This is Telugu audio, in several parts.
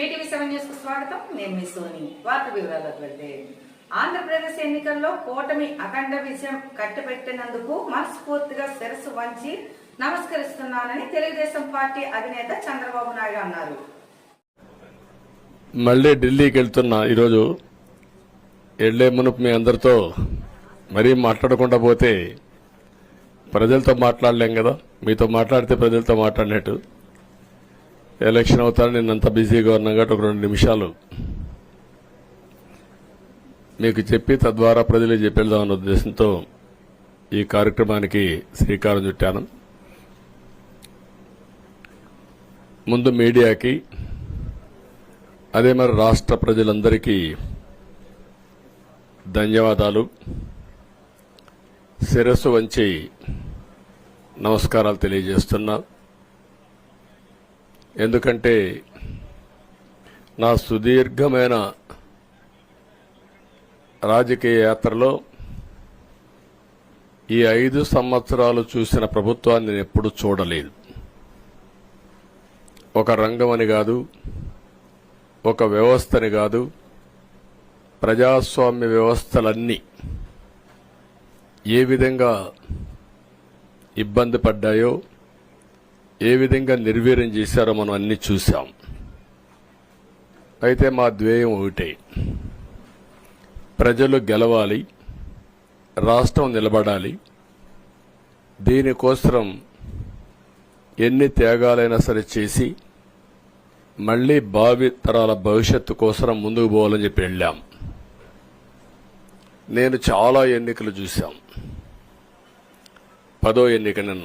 బీటీవీ సెవెన్ న్యూస్కు స్వాగతం. నేను మీ సోని. వార్త వివరాలకు వెళ్తే ఆంధ్రప్రదేశ్ ఎన్నికల్లో కూటమి అఖండ విజయం కట్టబెట్టినందుకు మనస్ఫూర్తిగా శిరస్సు వంచి నమస్కరిస్తున్నానని తెలుగుదేశం పార్టీ అధినేత చంద్రబాబు నాయుడు అన్నారు. మళ్ళీ ఢిల్లీకి వెళ్తున్నా ఈరోజు. వెళ్ళే మునుపు మీ అందరితో మరీ మాట్లాడకుండా పోతే ప్రజలతో మాట్లాడలేం కదా? మీతో మాట్లాడితే ప్రజలతో మాట్లాడినట్టు. ఎలక్షన్ అవుతారో నేను అంత బిజీగా ఉన్నాం కాబట్టి ఒక రెండు నిమిషాలు. మీకు చెప్పి తద్వారా ప్రజలకు చెప్పేద్దామన్న ఉద్దేశంతో ఈ కార్యక్రమానికి శ్రీకారం చుట్టాను. ముందు మీడియాకి అదే మరి రాష్ట్ర ప్రజలందరికీ ధన్యవాదాలు. శిరస్సు వంచి నమస్కారాలు తెలియజేస్తున్నా. ఎందుకంటే నా సుదీర్ఘమైన రాజకీయ యాత్రలో ఈ ఐదు సంవత్సరాలు చూసిన ప్రభుత్వాన్ని నేను ఎప్పుడూ చూడలేదు. ఒక రంగం అని కాదు ఒక వ్యవస్థని కాదు ప్రజాస్వామ్య వ్యవస్థలన్నీ ఏ విధంగా ఇబ్బంది పడ్డాయో ఏ విధంగా నిర్వీర్యం చేశారో మనం అన్ని చూశాం. అయితే మా ధ్యేయం ఒకటే. ప్రజలు గెలవాలి రాష్ట్రం నిలబడాలి. దీనికోసం ఎన్ని త్యాగాలైనా సరే చేసి మళ్ళీ భావి తరాల భవిష్యత్తు కోసం ముందుకు పోవాలని చెప్పి వెళ్ళాం. నేను చాలా ఎన్నికలు చూశాం. పదో ఎన్నిక నిన్న.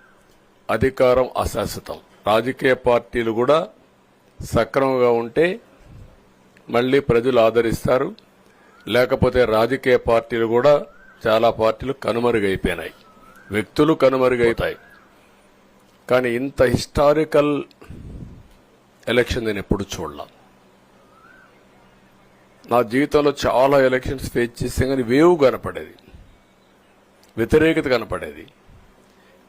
అధికారం అశాశ్వతం. రాజకీయ పార్టీలు కూడా సక్రమంగా ఉంటే మళ్ళీ ప్రజలు ఆదరిస్తారు. లేకపోతే రాజకీయ పార్టీలు కూడా చాలా పార్టీలు కనుమరుగైపోయినాయి. వ్యక్తులు కనుమరుగైతాయి. కానీ ఇంత హిస్టారికల్ ఎలక్షన్ నేను ఎప్పుడు చూడలా. నా జీవితంలో చాలా ఎలక్షన్స్ ఫేస్ చేస్తే కానీ వేవ్ కనపడేది. వ్యతిరేకత కనపడేది.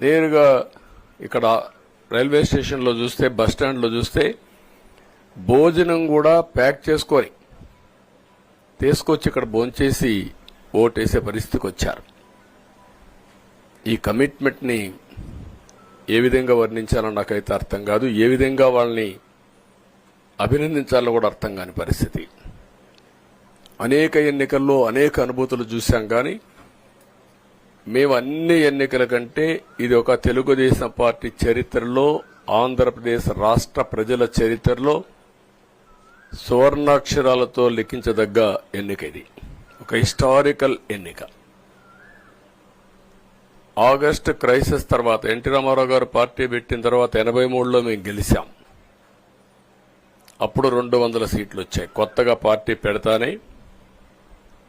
నేరుగా ఇక్కడ రైల్వే స్టేషన్లో చూస్తే బస్ స్టాండ్లో చూస్తే భోజనం కూడా ప్యాక్ చేసుకొని తీసుకొచ్చి ఇక్కడ భోంచేసి ఓటేసే పరిస్థితికి వచ్చారు. ఈ కమిట్మెంట్ని ఏ విధంగా వర్ణించాలో నాకైతే అర్థం కాదు. ఏ విధంగా వాళ్ళని అభినందించాలో కూడా అర్థం కాని పరిస్థితి. అనేక ఎన్నికల్లో అనేక అనుభూతులు చూశాం కానీ మేము అన్ని ఎన్నికల కంటే ఇది ఒక తెలుగుదేశం పార్టీ చరిత్రలో ఆంధ్రప్రదేశ్ రాష్ట్ర ప్రజల చరిత్రలో సువర్ణాక్షరాలతో లిఖించదగ్గ ఎన్నిక ఇది. ఒక హిస్టారికల్ ఎన్నిక. ఆగస్టు క్రైసిస్ తర్వాత ఎన్టీ రామారావు గారు పార్టీ పెట్టిన తర్వాత ఎనభై మూడులో మేము గెలిచాం. అప్పుడు రెండు వందల సీట్లు వచ్చాయి. కొత్తగా పార్టీ పెడతానే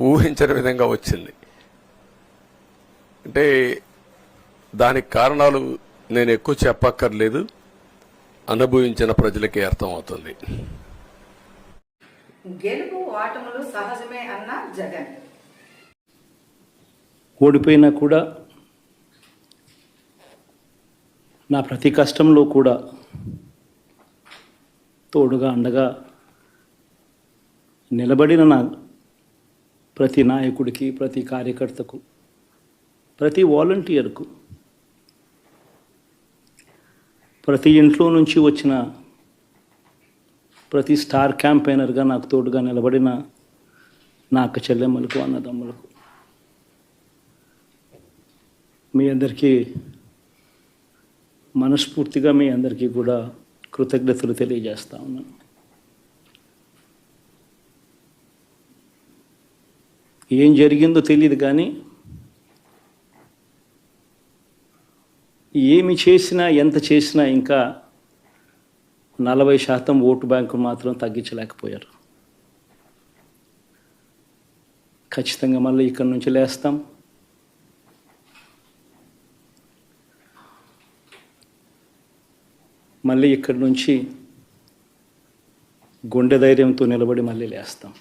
ఊహించని విధంగా వచ్చింది. అంటే దానికి కారణాలు నేను ఎక్కువ చెప్పక్కర్లేదు. అనుభవించిన ప్రజలకే అర్థమవుతుంది. గెలుపు ఓటములు సహజమే అన్న జగన్. ఓడిపోయినా కూడా నా ప్రతి కష్టంలో కూడా తోడుగా అండగా నిలబడిన నా ప్రతి నాయకుడికి ప్రతి కార్యకర్తకు ప్రతి వాలంటీర్కు ప్రతి ఇంట్లో నుంచి వచ్చిన ప్రతి స్టార్ క్యాంపెయినర్గా నాకు తోడుగా నిలబడిన నా అక్క చెల్లెమ్మలకు అన్నదమ్ములకు మీ అందరికీ మనస్ఫూర్తిగా మీ అందరికీ కూడా కృతజ్ఞతలు తెలియజేస్తా ఉన్నాను. ఏం జరిగిందో తెలియదు కానీ ఏమి చేసినా ఎంత చేసినా ఇంకా నలభై శాతం ఓటు బ్యాంకు మాత్రం తగ్గించలేకపోయారు. ఖచ్చితంగా మళ్ళీ ఇక్కడి నుంచి లేస్తాం. మళ్ళీ ఇక్కడి నుంచి గుండె ధైర్యంతో నిలబడి మళ్ళీ లేస్తాం.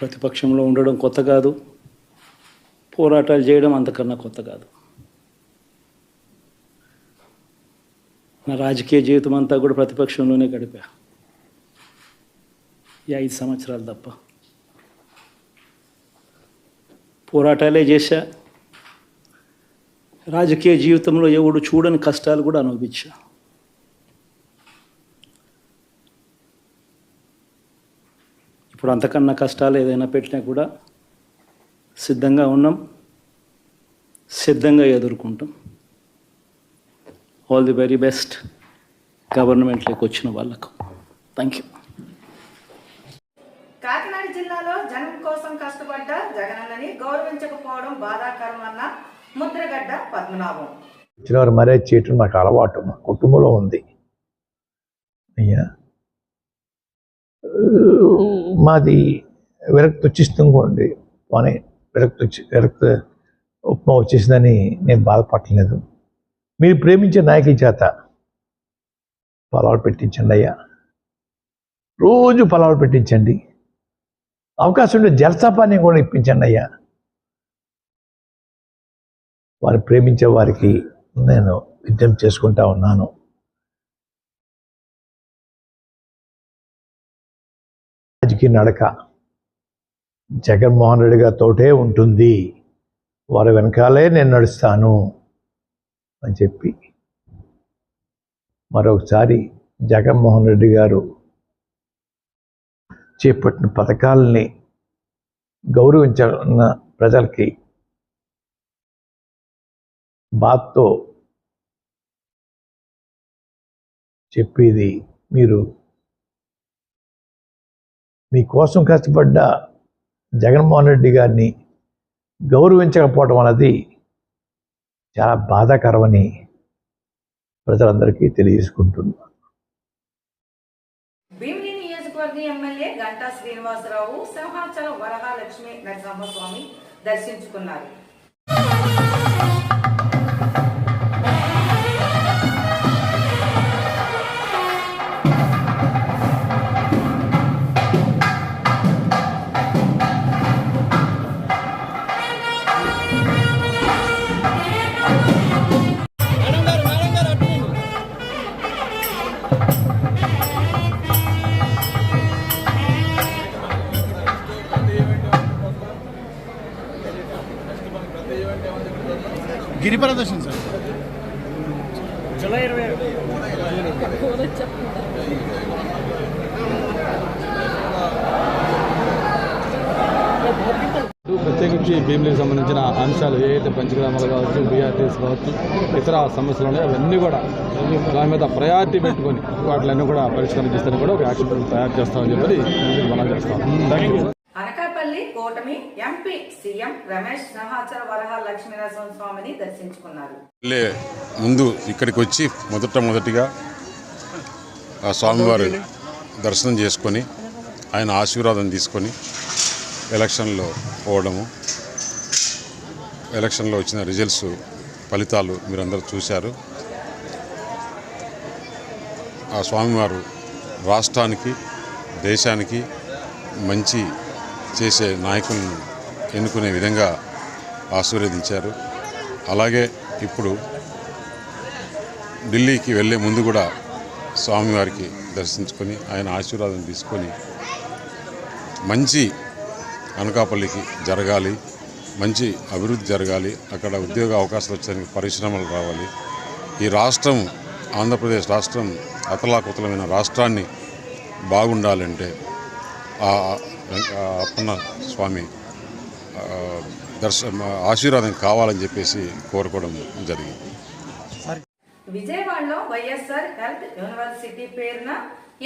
ప్రతిపక్షంలో ఉండడం కొత్త కాదు. పోరాటాలు చేయడం అంతకన్నా కొత్త కాదు. నా రాజకీయ జీవితం అంతా కూడా ప్రతిపక్షంలోనే గడిపా. ఈ ఐదు సంవత్సరాలు తప్ప. పోరాటాలే చేశా. రాజకీయ జీవితంలో ఎవడు చూడని కష్టాలు కూడా అనుభవించా. ఇప్పుడు అంతకన్నా కష్టాలు ఏదైనా పెట్టినా కూడా సిద్ధంగా ఉన్నాం సిద్ధంగా ఎదుర్కొంటాం. ఆల్ ది వెరీ బెస్ట్ గవర్నమెంట్లోకి వచ్చిన వాళ్ళకు. థ్యాంక్ యూ కాకినాడ జిల్లాలో జనం కోసం కష్టపడ్డ జగనన్నని గౌరవించకపోవడం బాధాకరం అన్న ముద్రగడ్డ పద్మనాభం. వచ్చిన వారు చేయటం నాకు అలవాటు. మా కుటుంబంలో ఉంది. అయ్యా మాది విరక్తి వచ్చిస్తుందండి పోనీ విరక్తి వచ్చి విరక్తి ఉప్మా వచ్చేసిందని నేను బాధపడలేదు మీరు ప్రేమించే నాయకుల చేత పొలాలు పెట్టించండి అయ్యా. రోజు పొలాలు పెట్టించండి. అవకాశం ఉంటే జలసాపాన్ని కూడా ఇప్పించండి అయ్యా. వారు ప్రేమించే వారికి నేను యుద్ధం చేసుకుంటా ఉన్నాను. రాజకీయ నడక. జగన్మోహన్ రెడ్డి గారితోటే ఉంటుంది. వారి వెనకాలే నేను నడుస్తాను అని చెప్పి మరొకసారి జగన్మోహన్ రెడ్డి గారు చేపట్టిన పథకాలని గౌరవించిన ప్రజలకి బాత్తో చెప్పేది మీరు మీకోసం కష్టపడ్డ జగన్మోహన్ రెడ్డి గారిని గౌరవించకపోవడం అన్నది చాలా బాధాకరమని ప్రజలందరికీ తెలియజేసుకుంటున్నాను భీమిలి నియోజకవర్గ ఎమ్మెల్యే గంటా శ్రీనివాసరావు సింహాచలం వరహాలక్ష్మి నరసింహస్వామి దర్శించుకున్నారు. ప్రత్యేకించి భీమిలికి సంబంధించిన అంశాలు ఏ అయితే పంచగ్రామాలు కావచ్చు బీఆర్టీస్ కావచ్చు ఇతర సమస్యలు ఉన్నాయో అవన్నీ కూడా దాని మీద ప్రయారిటీ పెట్టుకొని వాటిలన్నీ కూడా పరిష్కారం చేస్తాను కూడా ఒక యాక్షన్ ప్లాన్ తయారు చేస్తామని చెప్పి మనం చేస్తాం. థ్యాంక్ యూ అనకాపల్లి కూటమి ఎంపీ సీఎం రమేష్ సింహాచల వరహ లక్ష్మీ నరసింహస్వామిని దర్శించుకున్నారు. ముందు ఇక్కడికి వచ్చి మొదట మొదటిగా ఆ స్వామివారి దర్శనం చేసుకొని ఆయన ఆశీర్వాదం తీసుకొని ఎలక్షన్లో పోవడము ఎలక్షన్లో వచ్చిన రిజల్ట్స్ ఫలితాలు మీరందరూ చూశారు. ఆ స్వామివారు రాష్ట్రానికి దేశానికి మంచి చేసే నాయకులను ఎన్నుకునే విధంగా ఆశీర్వదించారు. అలాగే ఇప్పుడు ఢిల్లీకి వెళ్ళే ముందు కూడా స్వామివారికి దర్శించుకొని ఆయన ఆశీర్వాదం తీసుకొని మంచి అనకాపల్లికి జరగాలి. మంచి అభివృద్ధి జరగాలి అక్కడ ఉద్యోగ అవకాశాలు వచ్చేందుకు పరిశ్రమలు రావాలి. ఈ రాష్ట్రం ఆంధ్రప్రదేశ్ రాష్ట్రం అతలాకుతలమైన రాష్ట్రాన్ని బాగుండాలంటే ఆ అప్పన్న స్వామి దర్శ ఆశీర్వాదం కావాలని చెప్పేసి కోరుకోవడం జరిగింది. విజయవాడలో వైఎస్ఆర్ హెల్త్ యూనివర్సిటీ పేరున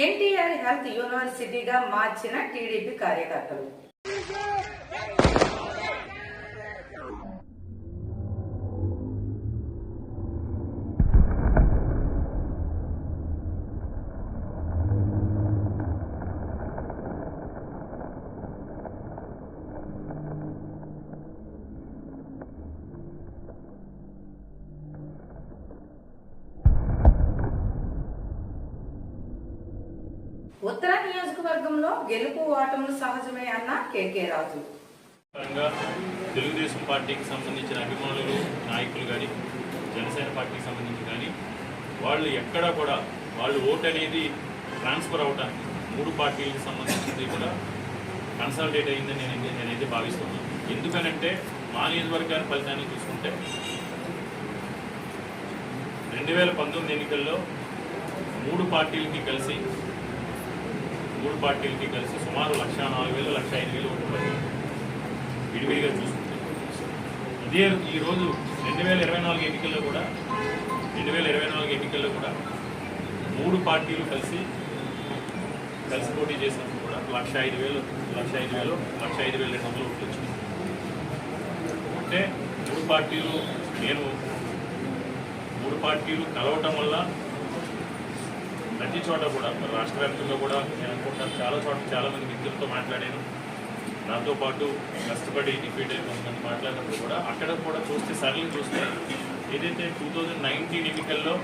ఎన్టీఆర్ హెల్త్ యూనివర్సిటీగా మార్చిన టీడీపీ కార్యకర్తలు. నియోజకవర్గంలో గెలుపు ఓటములు సహజమే అన్న కేకే రాజు. తెలుగుదేశం పార్టీకి సంబంధించిన అభిమానులు నాయకులు కానీ జనసేన పార్టీకి సంబంధించి కానీ వాళ్ళు ఎక్కడా కూడా వాళ్ళు ఓటు అనేది ట్రాన్స్ఫర్ అవటానికి మూడు పార్టీలకు సంబంధించింది కూడా కన్సల్టేట్ అయిందని నేను నేనైతే భావిస్తున్నాను. ఎందుకనంటే మా నియోజకవర్గాన్ని ఫలితాన్ని చూసుకుంటే రెండు వేల పంతొమ్మిది ఎన్నికల్లో మూడు పార్టీలకి కలిసి మూడు పార్టీలకి కలిసి సుమారు లక్ష నాలుగు వేలు లక్ష ఐదు వేలు ఓట్లు పడ్డాయి విడివిడిగా చూసుకుంటే ఇదే ఈరోజు రెండు వేల ఇరవై నాలుగు ఎన్నికల్లో కూడా రెండు వేల ఇరవై నాలుగు ఎన్నికల్లో కూడా మూడు పార్టీలు కలిసి కలిసి పోటీ చేసినప్పుడు కూడా లక్ష ఐదు వేలు లక్ష ఐదు వేలు లక్ష ఐదు వేల రెండు వందలు ఓట్లు వచ్చింది అంటే మూడు పార్టీలు నేను మూడు పార్టీలు కలవటం వల్ల ప్రతి చోట కూడా మన రాష్ట్ర వ్యాప్తంగా కూడా నేను అనుకుంటాను చాలా చోట చాలా మంది మిత్రులతో మాట్లాడాను. దాంతో పాటు కష్టపడి డిఫీట్ అయిన కొంతమంది మాట్లాడినప్పుడు కూడా అక్కడ కూడా చూస్తే సరళి చూస్తే ఏదైతే టూ థౌజండ్ నైన్టీన్ ఎన్నికల్లో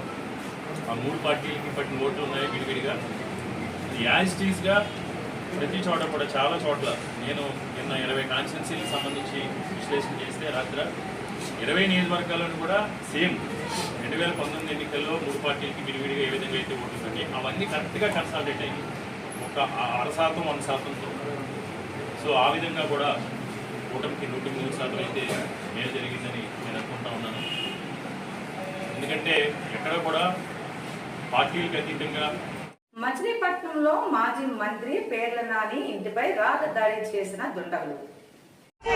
ఆ మూడు పార్టీలకి పట్టిన ఓట్లు ఉన్నాయో విడివిడిగా యాజిటీస్గా ప్రతి చోట కూడా చాలా చోట్ల నేను నిన్న ఇరవై కాన్స్టిట్యున్సీలకు సంబంధించి విశ్లేషణ చేస్తే రాత్రి ఇరవై నియోజకవర్గాలను కూడా సేమ్ రెండు వేల పంతొమ్మిది ఎన్నికల్లో మూడు పార్టీలకి విడివిడిగా ఏ విధంగా అయితే ఓట్లు పట్టి అవన్నీ కరెక్ట్గా కన్సాలిడేట్ అయ్యి ఒక అర శాతం వన్ శాతంతో సో ఆ విధంగా కూడా కూటమికి నూటికి మూడు శాతం అయితే మేలు జరిగిందని నేను అనుకుంటా ఉన్నాను. ఎందుకంటే ఎక్కడ కూడా పార్టీలకు అతీతంగా మచిలీపట్నంలో మాజీ మంత్రి పేర్ల నాని ఇంటిపై రాళ్ళ దాడి చేసిన దుండగులు. ఈ